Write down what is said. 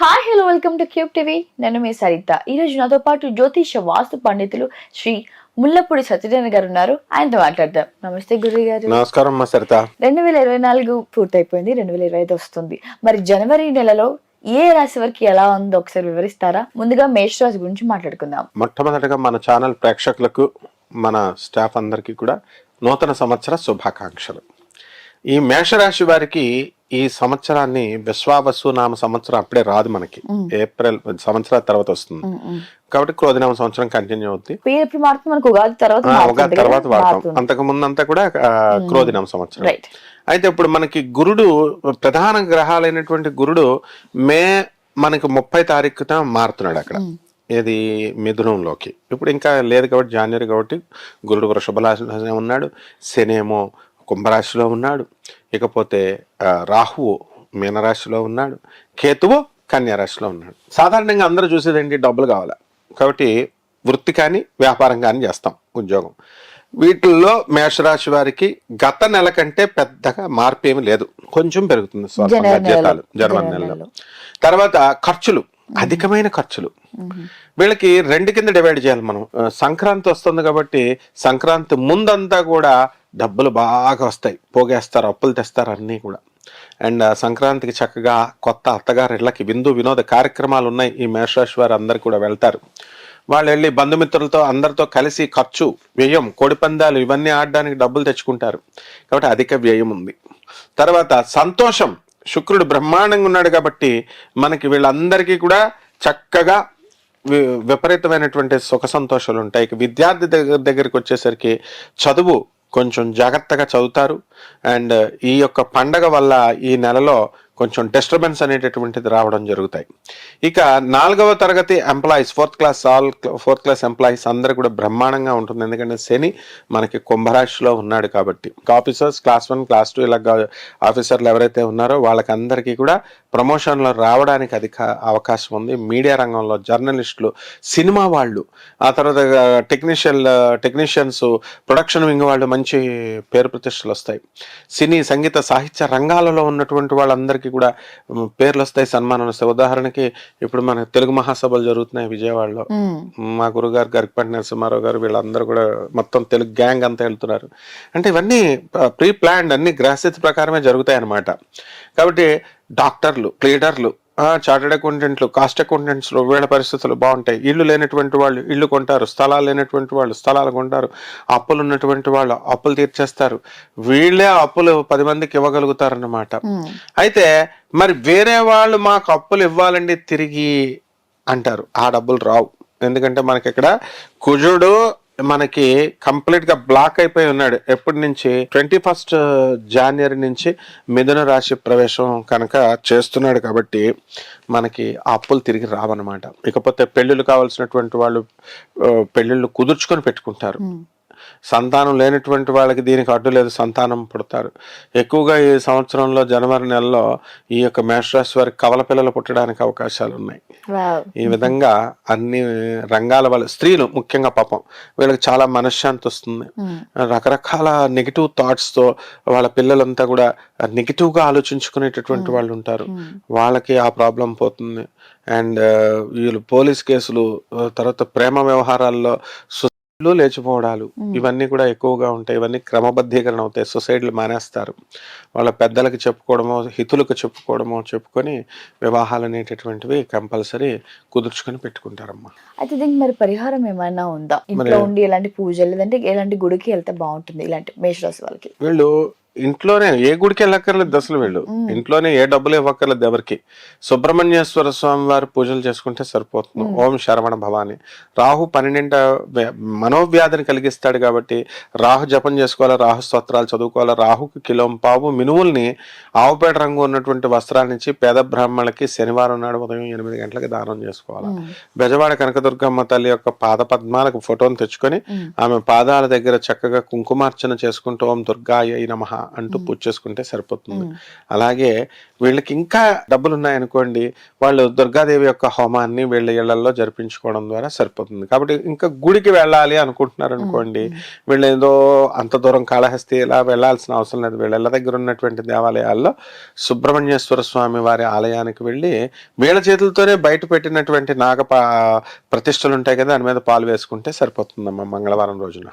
Hi hello welcome to cube TV నేను మీ సరిత. ఈ రోజు నాతో పాటు జ్యోతిష వాస్తు పండితులు శ్రీ ముల్లపూడి సత్యనారాయణ గారు ఉన్నారు. ఆయనతో మాట్లాడదాం. నమస్తే గురువు గారు. నమస్కారం మా సరిత. రెండు వేల ఇరవై నాలుగు పూర్తయిపోయింది. రెండు వేల ఇరవై ఐదు వస్తుంది. మరి జనవరి నెలలో ఏ రాశి వరకు ఎలా ఉందో ఒకసారి వివరిస్తారా? ముందుగా మేష రాశి గురించి మాట్లాడుకుందాం. మొట్టమొదటిగా మన ఛానల్ ప్రేక్షకులకు మన స్టాఫ్ అందరికీ కూడా నూతన సంవత్సర శుభాకాంక్షలు. ఈ మేషరాశి వారికి ఈ సంవత్సరాన్ని విశ్వావసు నామ సంవత్సరం అప్పుడే రాదు మనకి. ఏప్రిల్ సంవత్సరాల తర్వాత వస్తుంది. కాబట్టి క్రోధినామ సంవత్సరం కంటిన్యూ మనకు ఉగాది తర్వాత వాడతాం. అంతకు ముందంతా కూడా క్రోధినామ సంవత్సరం. అయితే ఇప్పుడు మనకి గురుడు ప్రధాన గ్రహాలైనటువంటి గురుడు మే మనకి ముప్పై తారీఖున మారుతున్నాడు అక్కడ. ఏది? మిథునంలోకి. ఇప్పుడు ఇంకా లేదు కాబట్టి జాన్వరి కాబట్టి గురుడు వృషభ ఉన్నాడు. శని ఏమో కుంభరాశిలో ఉన్నాడు. ఇకపోతే రాహువు మీనరాశిలో ఉన్నాడు. కేతువు కన్యా రాశిలో ఉన్నాడు. సాధారణంగా అందరూ చూసేది ఏంటి డబ్బులు కావాలి. కాబట్టి వృత్తి కానీ వ్యాపారం కానీ చేస్తాం ఉద్యోగం. వీటిల్లో మేషరాశి వారికి గత నెల కంటే పెద్దగా మార్పు ఏమి లేదు. కొంచెం పెరుగుతుంది. జీతాలు జనవరి నెలలో. తర్వాత ఖర్చులు. అధికమైన ఖర్చులు. వీళ్ళకి రెండు కింద డివైడ్ చేయాలి మనం. సంక్రాంతి వస్తుంది కాబట్టి సంక్రాంతి ముందంతా కూడా డబ్బులు బాగా వస్తాయి. పోగేస్తారు అప్పులు తెస్తారు అన్నీ కూడా. అండ్ సంక్రాంతికి చక్కగా కొత్త అత్తగారి ఇళ్ళకి విందు వినోద కార్యక్రమాలు ఉన్నాయి. ఈ మేషరాశి వారు అందరు కూడా వెళ్తారు. వాళ్ళు వెళ్ళి బంధుమిత్రులతో అందరితో కలిసి ఖర్చు వ్యయం కోడిపందాలు ఇవన్నీ ఆడడానికి డబ్బులు తెచ్చుకుంటారు. కాబట్టి అధిక వ్యయం ఉంది. తర్వాత సంతోషం. శుక్రుడు బ్రహ్మాండంగా ఉన్నాడు కాబట్టి మనకి వీళ్ళందరికీ కూడా చక్కగా వి- విపరీతమైనటువంటి సుఖ సంతోషాలు ఉంటాయి విద్యార్థి దగ్గర దగ్గరికి వచ్చేసరికి చదువు కొంచెం జాగ్రత్తగా చదువుతారు. అండ్ ఈ యొక్క పండగ వల్ల ఈ నెలలో కొంచెం డిస్టర్బెన్స్ అనేటటువంటిది రావడం జరుగుతాయి. ఇక నాలుగవ తరగతి employees fourth class all fourth class employees అందరూ కూడా బ్రహ్మాండంగా ఉంటుంది. ఎందుకంటే శని మనకి కుంభరాశిలో ఉన్నాడు కాబట్టి. Officers class one class two ఇలా ఆఫీసర్లు ఎవరైతే ఉన్నారో వాళ్ళకందరికీ కూడా ప్రమోషన్లో రావడానికి అధిక అవకాశం ఉంది. మీడియా రంగంలో జర్నలిస్టులు సినిమా వాళ్ళు ఆ తర్వాత టెక్నీషియన్ టెక్నీషియన్స్ ప్రొడక్షన్ వింగ్ వాళ్ళు మంచి పేరు ప్రతిష్టలు వస్తాయి. సినీ సంగీత సాహిత్య రంగాలలో ఉన్నటువంటి వాళ్ళందరికీ కూడా పేర్లు వస్తాయి సన్మానాలు వస్తాయి. ఉదాహరణకి ఇప్పుడు మన తెలుగు మహాసభలు జరుగుతున్నాయి విజయవాడలో. మా గురుగారు గరికపాటి నరసింహారావు గారు వీళ్ళందరూ కూడా మొత్తం తెలుగు గ్యాంగ్ అంతా వెళ్తున్నారు. అంటే ఇవన్నీ ప్రీ ప్లాన్డ్ అన్ని గ్రహస్థితి ప్రకారమే జరుగుతాయి అన్నమాట కాబట్టి డాక్టర్లు ప్లీడర్లు చార్టెడ్ అకౌంటెంట్లు కాస్ట్ అకౌంటెంట్స్లో వీళ్ళ పరిస్థితులు బాగుంటాయి. ఇల్లు లేనటువంటి వాళ్ళు ఇల్లు కొంటారు స్థలాలు లేనటువంటి వాళ్ళు స్థలాలు కొంటారు అప్పులు ఉన్నటువంటి వాళ్ళు అప్పులు తీర్చేస్తారు. వీళ్ళే అప్పులు పది మందికి ఇవ్వగలుగుతారన్నమాట. అయితే మరి వేరే వాళ్ళు మాకు అప్పులు ఇవ్వాలండి తిరిగి అంటారు. ఆ డబ్బులు రావు. ఎందుకంటే మనకి ఇక్కడ కుజుడు మనకి కంప్లీట్గా బ్లాక్ అయిపోయి ఉన్నాడు. ఎప్పటి నుంచి? ట్వంటీ ఫస్ట్ జాన్వరి నుంచి మిథున రాశి ప్రవేశం కనుక చేస్తున్నాడు కాబట్టి మనకి ఆ అప్పులు తిరిగి రావన్నమాట. ఇకపోతే పెళ్ళిళ్ళు కావాల్సినటువంటి వాళ్ళు పెళ్ళిళ్ళు కుదుర్చుకొని పెట్టుకుంటారు. సంతానం లేనటువంటి వాళ్ళకి దీనికి అడ్డు లేదు సంతానం పుడతారు. ఎక్కువగా ఈ సంవత్సరంలో జనవరి నెలలో ఈ యొక్క మేషరాశి వారికి కవల పిల్లలు పుట్టడానికి అవకాశాలు ఉన్నాయి. ఈ విధంగా అన్ని రంగాల వాళ్ళ స్త్రీలు ముఖ్యంగా పాపం వీళ్ళకి చాలా మనశ్శాంతి వస్తుంది. రకరకాల నెగిటివ్ థాట్స్తో వాళ్ళ పిల్లలంతా కూడా నెగిటివ్గా ఆలోచించుకునేటటువంటి వాళ్ళు ఉంటారు. వాళ్ళకి ఆ ప్రాబ్లం పోతుంది. అండ్ వీళ్ళు పోలీస్ కేసులు తర్వాత ప్రేమ వ్యవహారాల్లో సుసైడ్లు లేచిపోవడాలు ఇవన్నీ కూడా ఎక్కువగా ఉంటాయి. ఇవన్నీ క్రమబద్ధీకరణ అవుతాయి. సొసైటీలు మానేస్తారు. వాళ్ళ పెద్దలకు చెప్పుకోవడమో హితులకు చెప్పుకోవడమో చెప్పుకొని వివాహాలు అనేటటువంటివి కంపల్సరీ కుదుర్చుకొని పెట్టుకుంటారమ్మా. అయితే దీనికి మరి పరిహారం ఏమైనా ఉందా? ఇంట్లో ఉండి ఎలాంటి పూజలు లేదంటే ఎలాంటి గుడికి వెళ్తే బాగుంటుంది ఇలాంటి మేషరాశి వాళ్ళకి? వీళ్ళు ఇంట్లోనే ఏ గుడికి వెళ్ళక్కర్లేదు అసలు వీళ్ళు. ఇంట్లోనే ఏ డబ్బులు ఇవ్వక్కర్లేదు ఎవరికి. సుబ్రహ్మణ్యేశ్వర స్వామి వారి పూజలు చేసుకుంటే సరిపోతుంది. ఓం శరవణ భవాని. రాహు పన్నెండింట వ్య- మనోవ్యాధిని కలిగిస్తాడు కాబట్టి రాహు జపం చేసుకోవాలా రాహు స్తోత్రాలు చదువుకోవాలా రాహుకి కిలోం పావు మినువుల్ని ఆవుపేట రంగు ఉన్నటువంటి వస్త్రాన్నిచ్చి పేద బ్రాహ్మణులకి శనివారం నాడు ఉదయం ఎనిమిది గంటలకు దానం చేసుకోవాలి. బెజవాడ కనకదుర్గమ్మ తల్లి యొక్క పాద పద్మాలకు ఫోటోను తెచ్చుకొని ఆమె పాదాల దగ్గర చక్కగా కుంకుమార్చన చేసుకుంటూ ఓం దుర్గాయ నమ అంటూ పూజ చేసుకుంటే సరిపోతుంది. అలాగే వీళ్ళకి ఇంకా డబ్బులు ఉన్నాయనుకోండి వాళ్ళు దుర్గాదేవి యొక్క హోమాన్ని వీళ్ళ ఇళ్ళలో జరిపించుకోవడం ద్వారా సరిపోతుంది. కాబట్టి ఇంకా గుడికి వెళ్ళాలి అనుకుంటున్నారు అనుకోండి వీళ్ళు ఏదో అంత దూరం కాళహస్తి ఇలా వెళ్ళాల్సిన అవసరం లేదు. వీళ్ళ ఇళ్ళ దగ్గర ఉన్నటువంటి దేవాలయాల్లో సుబ్రహ్మణ్యేశ్వర స్వామి వారి ఆలయానికి వెళ్ళి వీళ్ళ చేతులతోనే బయట పెట్టినటువంటి నాగ ప్రతిష్టలు ఉంటాయి కదా దాని మీద పాలు వేసుకుంటే సరిపోతుందమ్మా మంగళవారం రోజున.